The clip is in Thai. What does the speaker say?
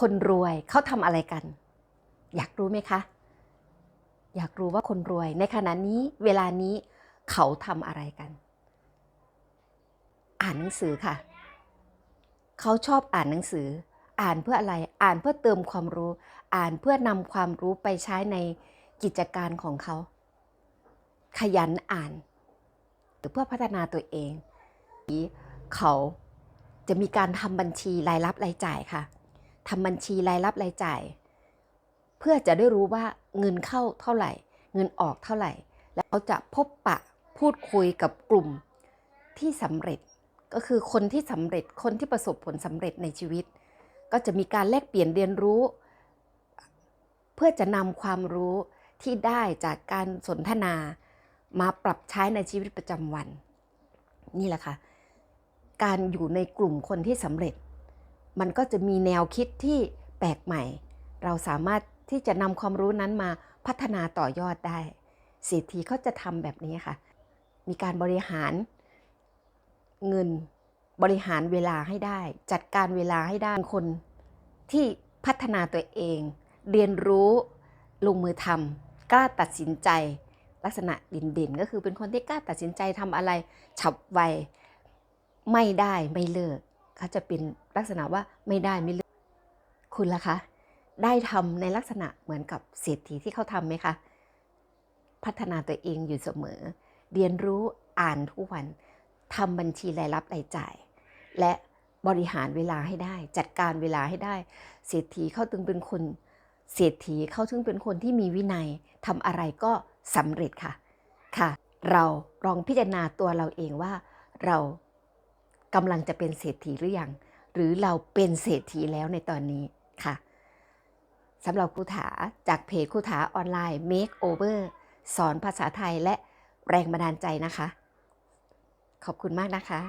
คนรวยเขาทำอะไรกัน อยากรู้ไหมคะ อยากรู้ว่าคนรวยในขณะนี้เวลานี้เขาทำอะไรกัน อ่านหนังสือค่ะ เขาชอบอ่านหนังสือ อ่านเพื่ออะไร อ่านเพื่อเติมความรู้ อ่านเพื่อนำความรู้ไปใช้ในกิจการของเขา ขยันอ่านหรือเพื่อพัฒนาตัวเอง เขาจะมีการทำบัญชีรายรับรายจ่ายค่ะ ทำบัญชีรายรับรายจ่าย เพื่อจะได้รู้ว่าเงินเข้าเท่าไหร่ เงินออกเท่าไหร่ แล้วเขาจะพบปะพูดคุยกับกลุ่มที่สำเร็จก็คือคนที่สำเร็จคนที่ประสบผลสำเร็จในชีวิต ก็จะมีการแลกเปลี่ยนเรียนรู้ เพื่อจะนำความรู้ที่ได้จากการสนทนามาปรับใช้ในชีวิตประจำวัน นี่แหละค่ะ การอยู่ในกลุ่มคนที่สำเร็จ มันก็จะมีแนวคิดที่แปลกใหม่ เราสามารถที่จะนำความรู้นั้นมาพัฒนาต่อยอดได้เศรษฐีเขาจะทำแบบนี้ค่ะ มีการบริหารเงินบริหารเวลาให้ได้ จัดการเวลาให้ได้คนที่พัฒนาตัวเอง เรียนรู้ลงมือทำกล้าตัดสินใจ ลักษณะเด่นๆ ก็คือเป็นคนที่กล้าตัดสินใจทำอะไรฉับไวไม่ได้ไม่เลิก เขาจะเป็นลักษณะว่าไม่ได้ไม่เลิกคุณล่ะคะ ได้ทำในลักษณะเหมือนกับเศรษฐีที่เขาทำไหมคะ พัฒนาตัวเองอยู่เสมอ เรียนรู้อ่านทุกวันทำบัญชีรายรับรายจ่าย และบริหารเวลาให้ได้ จัดการเวลาให้ได้ เศรษฐีเขาถึงเป็นคนเศรษฐีเขาถึงเป็นคนที่มีวินัยทำอะไรก็สำเร็จค่ะค่ะ เราลองพิจารณาตัวเราเองว่าเรา กำลังจะเป็นเศรษฐีหรือยังหรือเราเป็นเศรษฐีแล้วในตอนนี้ค่ะสำหรับครูถาจากเพจครูถาออนไลน์ Make Over สอนภาษาไทยและแรงบันดาลใจนะคะ ขอบคุณมากนะคะ